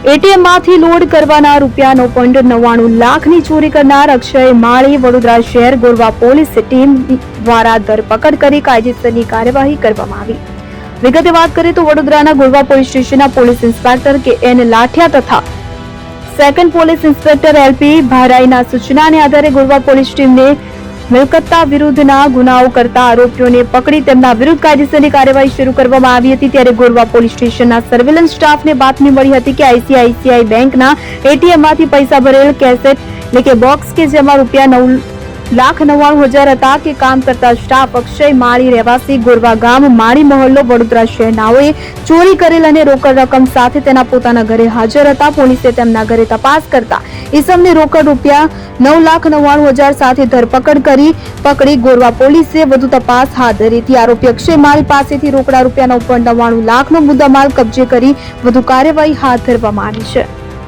એટીએમમાંથી load કરવાના રૂપિયાનો point નવ્વાણું લાખની ચોરી કરનાર અક્ષય માળી વડોદરા શહેર ગોરવા પોલીસ ટીમ દ્વારા ધરપકડ કરી કાયદેસરની કાર્યવાહી કરવામાં આવી. વિગતે વાત કરીએ તો વડોદરાના ગોરવા પોલીસ સ્ટેશનના police inspector K N Lathiya તથા સેકન્ડ પોલીસ ઇન્સ્પેક્ટર એલપી ભારાઈના સૂચનાને આધારે ગોરવા પોલીસ ટીમને મિલકતતા વિરુદ્ધના ગુનાઓ કરતા આરોપીઓને પકડી તેમના વિરુદ્ધ કાયદેસરની કાર્યવાહી શરૂ કરવામાં આવી હતી ત્યારે ગોરવા પોલીસ સ્ટેશનના સર્વેલન્સ સ્ટાફને બાતમી મળી હતી કે આઈસીઆઈસીઆઈ બેંકના એટીએમમાંથી પૈસા ભરેલ કેસેટ એટલે કે બોક્સ કે જેમાં રૂપિયા નવ લાખ નવ્વાણું હજાર હતા કે કામ કરતા સ્ટાફ અક્ષય માળી રહેવાસી ગોરવા ગામ માળી મહોલ્લો વડોદરા શહેરનાઓએ ચોરી કરેલ અને રોકડ રકમ સાથે તેના પોતાના ઘરે હાજર હતા. પોલીસે તેમના ઘરે તપાસ કરતા ઈસમને રોકડ રૂપિયા નવ લાખ નવ્વાણું હજાર સાથે ધરપકડ કરી પકડી. ગોરવા પોલીસે વધુ તપાસ હાથ ધરી હતી. આરોપી અક્ષય માળી પાસેથી રોકડા રૂપિયા નવ પોઈન્ટ નવ્વાણું લાખનો મુદ્દામાલ કબજે કરી વધુ કાર્યવાહી હાથ ધરવામાં આવી છે.